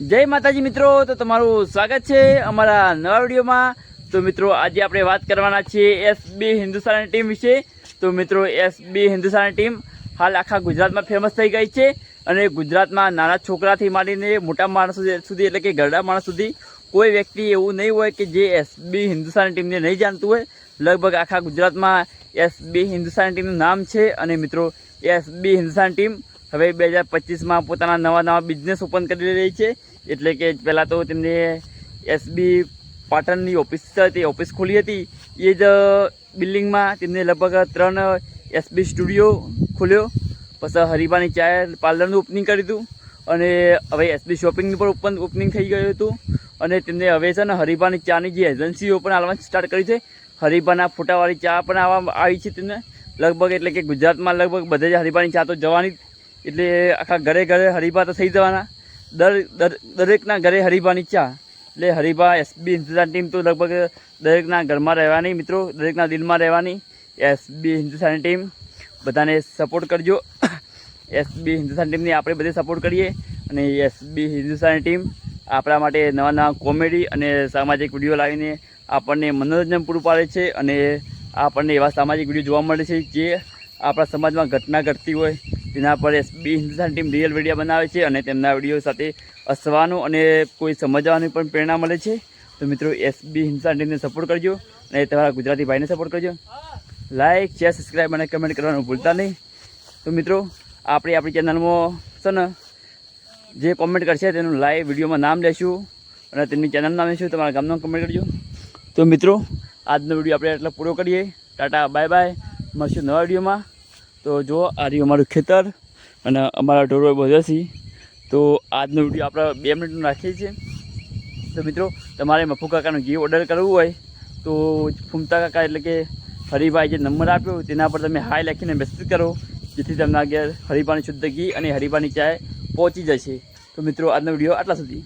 જય માતાજી મિત્રો, તો તમારું સ્વાગત છે અમારા નવા વિડીયોમાં. તો મિત્રો, આજે આપણે વાત કરવાના છીએ એસબી હિન્દુસ્તાની ટીમ વિશે. તો મિત્રો, એસબી હિન્દુસ્તાની ટીમ હાલ આખા ગુજરાતમાં ફેમસ થઈ ગઈ છે અને ગુજરાતમાં નાના છોકરાથી માંડીને મોટા માણસ સુધી, એટલે કે ગરડા માણસ સુધી, કોઈ વ્યક્તિ એવું નહીં હોય કે જે એસબી હિન્દુસ્તાની ટીમને નહીં જાણતું હોય. લગભગ આખા ગુજરાતમાં એસબી હિન્દુસ્તાની ટીમનું નામ છે અને મિત્રો, એસબી હિન્દુસ્તાની ટીમ હવે બે હજાર પચીસમાં પોતાના નવા નવા બિઝનેસ ઓપન કરી રહી છે. એટલે કે પહેલાં તો તેમને એસબી પાટણની ઓફિસ હતી ઓફિસ ખોલી હતી. એ જ બિલ્ડિંગમાં તેમને લગભગ ત્રણ એસબી સ્ટુડિયો ખોલ્યો. પછી હરિભાની ચાય પાર્લરનું ઓપનિંગ કર્યું હતું અને હવે એસબી શોપિંગનું પણ ઓપન ઓપનિંગ થઈ ગયું હતું. અને તેમને હવે છે ને હરિભાની ચાની જે એજન્સીઓ પણ આવવાની સ્ટાર્ટ કરી છે. હરિભાના ફોટાવાળી ચા પણ આવવા આવી છે તેમને. લગભગ એટલે કે ગુજરાતમાં લગભગ બધે જ હરિભાની ચા તો જવાની જ. એટલે આખા ઘરે ઘરે હરીફા તો થઈ જવાના. દર, દર- દરેકના ઘરે હરીફાની ચા. એટલે હરીફા એસબી હિન્દુસ્તાન ટીમ તો લગભગ દરેકના ઘરમાં રહેવાની મિત્રો, દરેકના દિલમાં રહેવાની. એસબી હિન્દુસ્તાની ટીમ, બધાને સપોર્ટ કરજો. એસબી હિન્દુસ્તાન ટીમની આપણે બધે સપોર્ટ કરીએ અને એસબી હિન્દુસ્તાની ટીમ આપણા માટે નવા નવા કોમેડી અને સામાજિક વીડિયો લાવીને આપણને મનોરંજન પૂરું પાડે છે અને આપણને એવા સામાજિક વીડિયો જોવા મળે છે જે આપણા સમાજમાં ઘટના ઘટતી હોય. તેના પર SB Hindustan team real video બનાવે છે અને તેમના વીડિયો સાથે હસવાનું અને કોઈ સમજવાની પણ પ્રેરણા મળે છે. તો મિત્રો એસબી હિન્દુસ્તાન ટીમને સપોર્ટ કરજો અને તમારા ગુજરાતી ભાઈને સપોર્ટ કરજો. લાઇક શેર સબસ્ક્રાઈબ અને કમેન્ટ કરવાનું ભૂલતા નહીં. તો મિત્રો, આપણે આપણી ચેનલમાં છે ને, જે કોમેન્ટ કરશે તેનું લાઈવ વિડીયોમાં નામ લેશું અને તેમની ચેનલ નામ લેશું, તમારા ગામનું કમેન્ટ કરજો. તો મિત્રો, આજનો વીડિયો આપણે એટલો પૂરો કરીએ. ટાટા બાય બાય મળશું નવા વિડીયોમાં. તો જો આ રહ્યું અમારું ખેતર અને અમારા ઢોરો બધા છે તો આજનો વીડિયો આપણે બે મિનિટનો રાખીએ છીએ. તો મિત્રો, તમારે મફુ કાકાનો ઘી ઓર્ડર કરવું હોય, તો ફૂમતા કાકા એટલે કે હરિભાઈ જે નંબર આપ્યો, તેના પર તમે હાય લખીને મેસેજ કરો, જેથી તમને આગળ હરિભાની શુદ્ધ ઘી અને હરિભાની ચાય પહોંચી જશે. તો મિત્રો, આજનો વીડિયો આટલા સુધી.